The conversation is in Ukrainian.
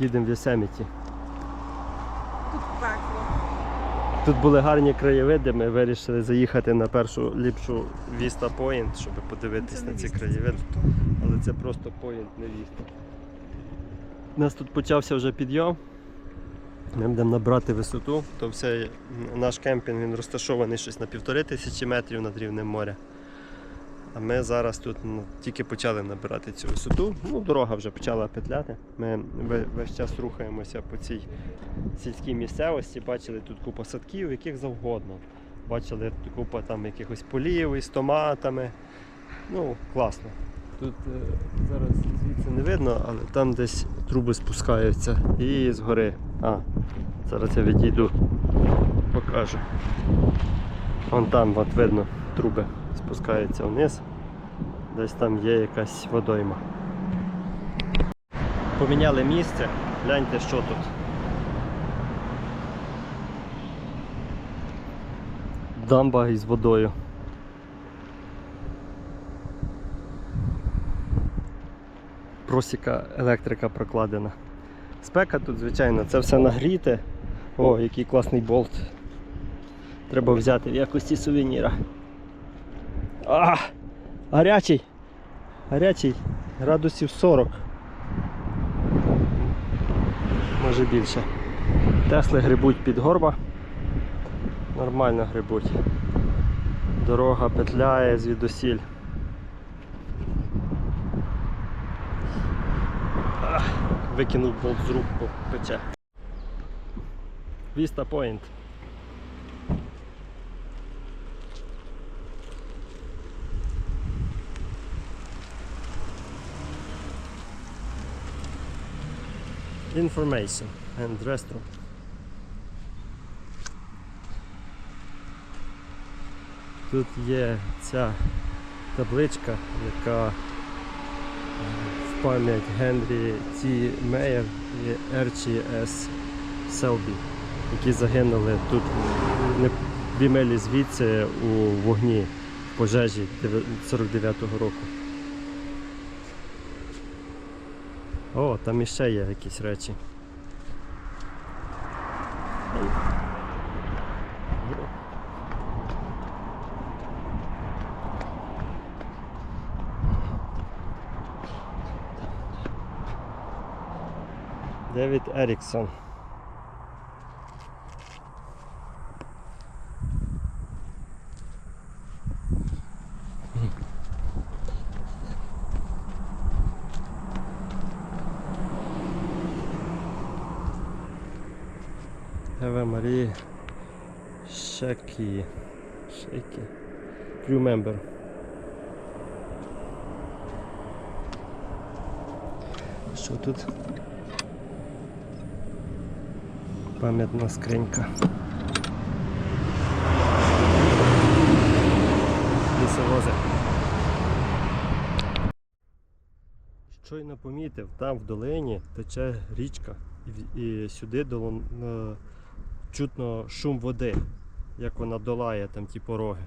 Їдемо в Йосеміті. Тут пекло. Тут були гарні краєвиди, ми вирішили заїхати на першу ліпшу Vista Point, щоб подивитись на ці краєвиди. Але це просто Point, не Vista. У нас тут почався вже підйом. Ми будемо набрати висоту. То все, наш кемпінг він розташований щось на півтори тисячі метрів над рівнем моря. А ми зараз тут ну, тільки почали набирати цю висоту. Ну, дорога вже почала петляти. Ми весь час рухаємося по цій сільській місцевості. Бачили тут купа садків, яких завгодно. Бачили тут там якихось полів із томатами. Ну, класно. Тут е, зараз звідси не видно, але там десь труби спускаються і згори. А, зараз я відійду, покажу. Вон там от видно труби спускаються вниз. Десь там є якась водойма. Поміняли місце, гляньте, що тут. Дамба із водою. Просіка електрика прокладена. Спека тут, звичайно, це все нагріте. О, який класний болт. Треба взяти в якості сувеніра. А! Гарячий! Гарячий, градусів 40. Може більше. Тесли грибуть під горба. Нормально грибуть. Дорога петляє звідусіль. Викинув болт з рук, пече. Vista Point. Information and restroom. Тут є ця табличка, яка е, в пам'ять Генрі Ті Мейер і Ерчі С. Селбі, які загинули тут не дві звідси у вогні пожежі 49-го року. О, там іще є якісь речі. Девід Еріксон. Ева Марії Шекі. Шекі. Crew member. Що тут? Пам'ятна скринька. Лісовози. Щойно помітив, там в долині тече річка, і, сюди долон, е, чутно шум води, як вона долає там ті пороги.